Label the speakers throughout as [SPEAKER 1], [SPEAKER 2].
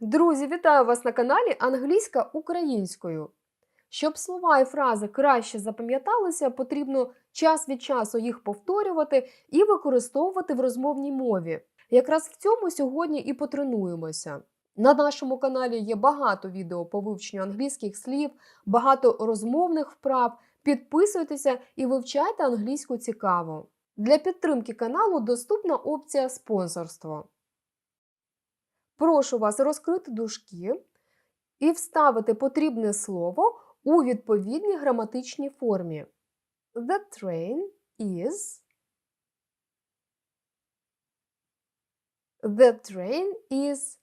[SPEAKER 1] Друзі, вітаю вас на каналі Англійська українською. Щоб слова і фрази краще запам'яталися, потрібно час від часу їх повторювати і використовувати в розмовній мові. Якраз в цьому сьогодні і потренуємося. На нашому каналі є багато відео по вивченню англійських слів, багато розмовних вправ. Підписуйтеся і вивчайте англійську цікаво. Для підтримки каналу доступна опція спонсорство. Прошу вас розкрити дужки і вставити потрібне слово у відповідній граматичній формі. The train is The train is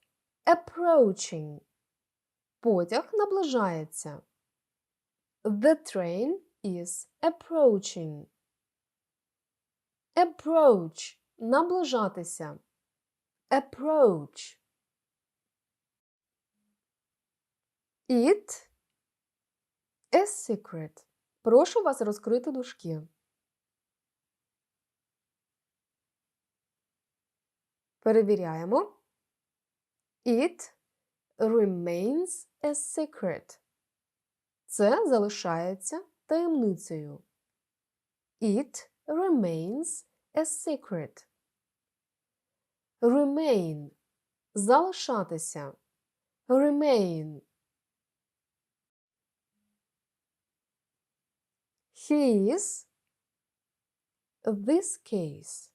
[SPEAKER 1] approaching. Потяг наближається. The train is approaching. Approach наближатися. Approach. It a secret. Прошу вас розкрити дужки. Перевіряємо. It remains a secret. Це залишається таємницею. It remains a secret. Remain залишатися. Remain. He this case.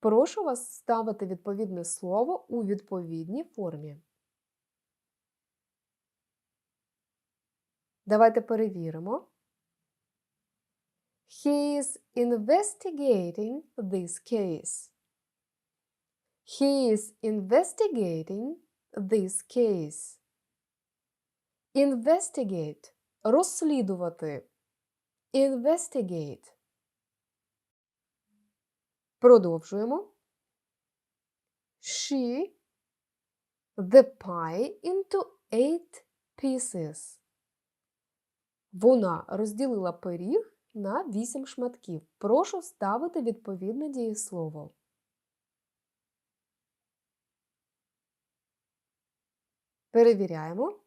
[SPEAKER 1] Прошу вас ставити відповідне слово у відповідній формі. Давайте перевіримо. He is investigating this case. He is investigating this case. Investigate розслідувати. Investigate. Продовжуємо. She the pie into eight pieces. Вона розділила пиріг на вісім шматків. Прошу ставити відповідне дієслово. Перевіряємо.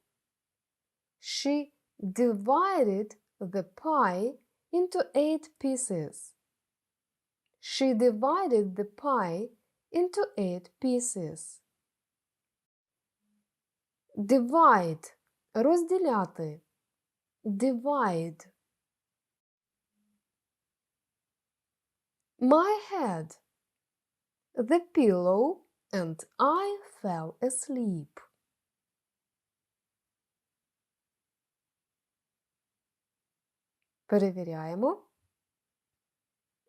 [SPEAKER 1] She divided the pie into eight pieces. She divided the pie into eight pieces. Divide розділяти. Divide. My head. The pillow and I fell asleep. Перевіряємо.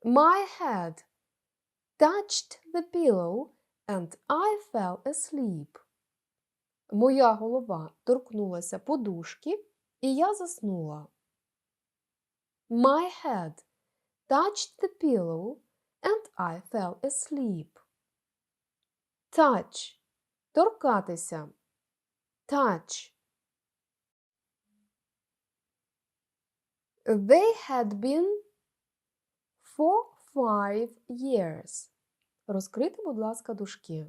[SPEAKER 1] My head touched the pillow and I fell asleep. Моя голова торкнулася подушки, і я заснула. My head touched the pillow and I fell asleep. Touch торкатися. Touch. They had been for five years. Розкрити, будь ласка, дужки.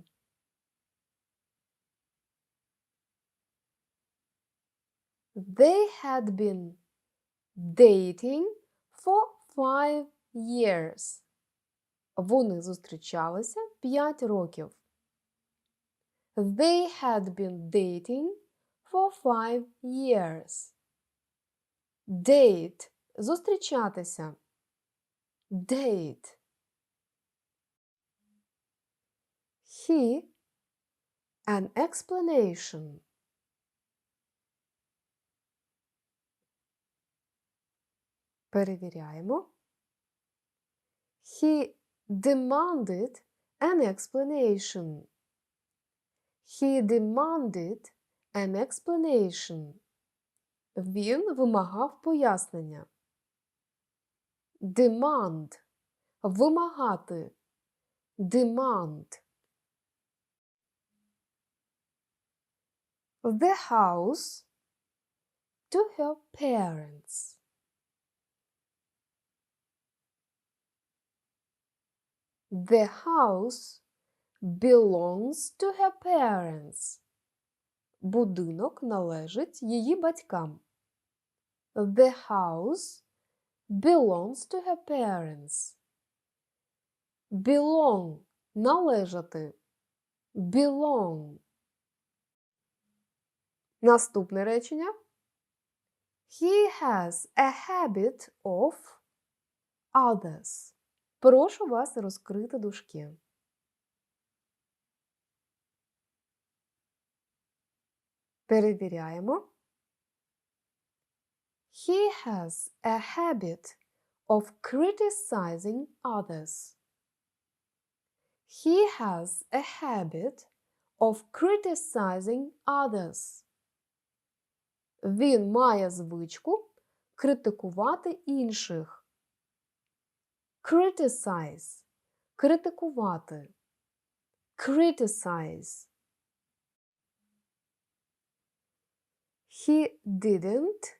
[SPEAKER 1] They had been dating for five years. Вони зустрічалися 5 років. They had been dating for five years. Date зустрічатися. Date. He an explanation. Перевіряємо. He demanded an explanation. He demanded an explanation. Він вимагав пояснення. Demand вимагати. Demand. The house to her parents. The house belongs to her parents. Будинок належить її батькам. The house belongs to her parents. Belong належати. Belong. Наступне речення. He has a habit of others. Прошу вас розкрити дужки. Перевіряємо. He has a habit of criticizing others. He has a habit of criticizing others. Він має звичку критикувати інших. Criticize – критикувати. Criticize. He didn't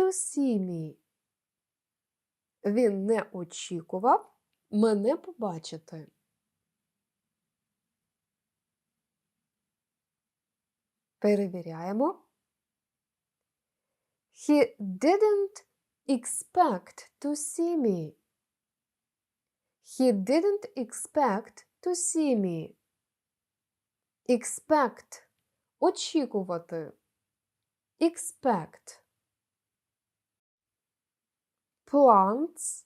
[SPEAKER 1] to see me. Він не очікував мене побачити. Перевіряємо. He didn't expect to see me. He didn't expect to see me. Expect – очікувати. Expect. Plants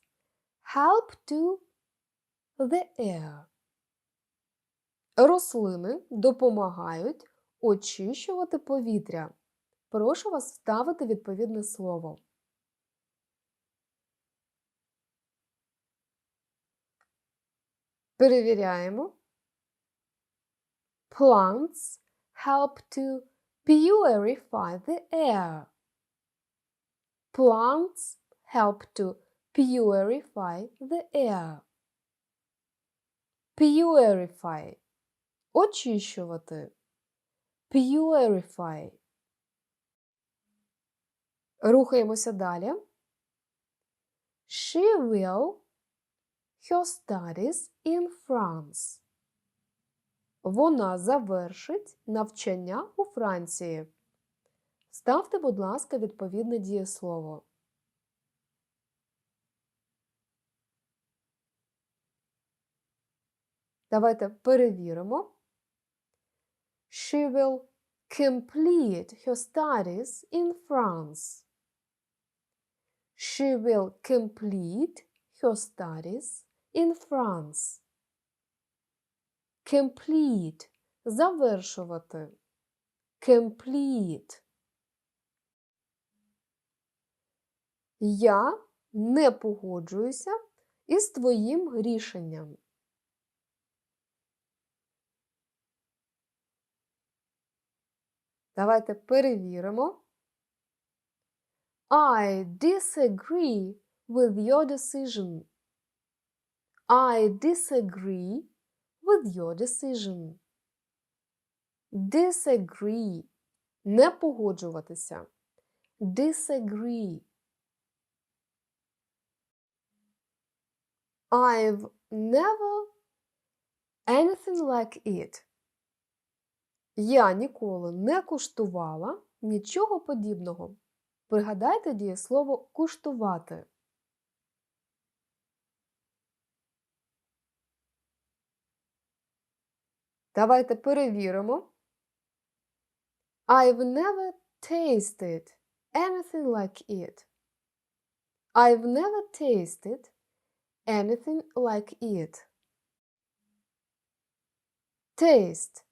[SPEAKER 1] help to the air. Рослини допомагають очищувати повітря. Прошу вас вставити відповідне слово. Перевіряємо. Plants help to purify the air. Plants help to purify the air. Purify. Очищувати. Purify. Рухаємося далі. She will her studies in France. Вона завершить навчання у Франції. Ставте, будь ласка, відповідне дієслово. Давайте перевіримо. She will complete her studies in France. She will complete her studies in France. Complete – завершувати. Complete. Я не погоджуюся із твоїм рішенням. Давайте перевіримо. I disagree with your decision. I disagree with your decision. Disagree. Не погоджуватися. Disagree. I've never anything like it. Я ніколи не куштувала нічого подібного. Пригадайте дієслово куштувати. Давайте перевіримо. I've never tasted anything like it. I've never tasted anything like it. Taste.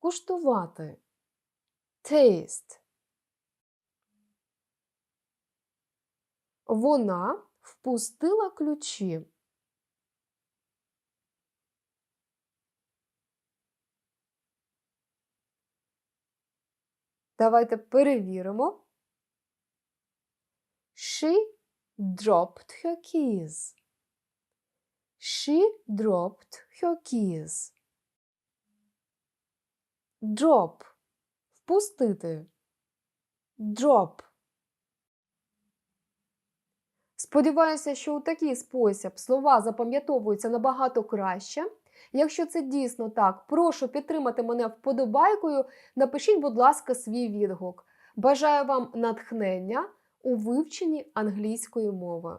[SPEAKER 1] Куштувати. Taste. Вона впустила ключі. Давайте перевіримо. She dropped her keys. She dropped her keys. Drop. Впустити. Drop. Сподіваюся, що у такий спосіб слова запам'ятовуються набагато краще. Якщо це дійсно так, прошу підтримати мене вподобайкою. Напишіть, будь ласка, свій відгук. Бажаю вам натхнення у вивченні англійської мови.